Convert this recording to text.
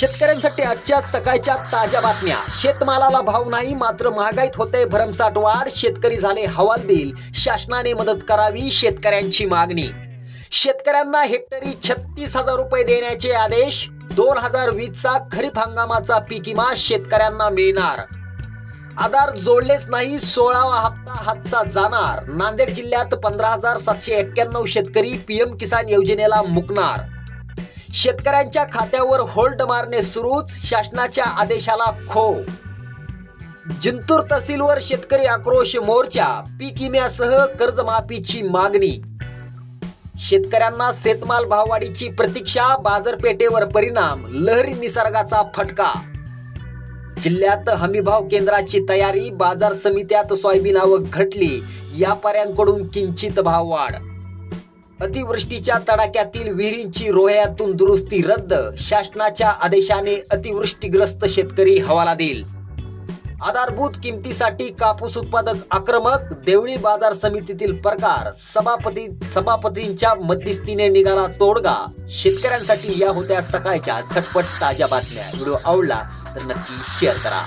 शेतकऱ्यांसाठी आजच्या सकाळच्या ताज्या बातम्या. शेतमालाला भाव नाही मात्र महागाईत होते भरमसाठ वाढ शेतकरी झाले हवालदिल. शासनाने मदत करावी शेतकऱ्यांची मागणी. शेतकऱ्यांना हेक्टरी छत्तीस हजार रुपये देण्याचे आदेश. दोन हजार वीसचा खरीप हंगामाचा पीक विमा शेतकऱ्यांना मिळणार. आधार जोडलेच नाही सोळावा हप्ता हातचा जाणार. नांदेड जिल्ह्यात पंधरा हजार सातशे एक्क्याण्णव शेतकरी पीएम किसान योजनेला मुकणार. शेतकऱ्यांच्या खात्यावर होल्ड मारणे सुरूच शासनाच्या आदेशाला खो जिंतूर तहसीलवर शेतकरी आक्रोश मोर्चा पीक विम्यासह कर्जमाफीची मागणी. शेतकऱ्यांना शेतमाल भाववाढीची प्रतीक्षा बाजारपेठेवर परिणाम लहरी निसर्गाचा फटका. जिल्ह्यात हमीभाव केंद्राची तयारी बाजार समित्यात सोयाबीन आवक घटली व्यापाऱ्यांकडून किंचित भाववाढ. अतिवृष्टीच्या तडाख्यातील विहिरींची रोह्यातून दुरुस्ती रद्द शासनाच्या आदेशाने अतिवृष्टीग्रस्त शेतकरी हवाला देईल. आधारभूत किमतीसाठी कापूस उत्पादक आक्रमक देवळी बाजार समितीतील प्रकार सभापती सभापतींच्या मध्यस्थीने निघाला तोडगा. शेतकऱ्यांसाठी या होत्या सकाळच्या झटपट ताज्या बातम्या. व्हिडिओ आवडला तर नक्की शेअर करा.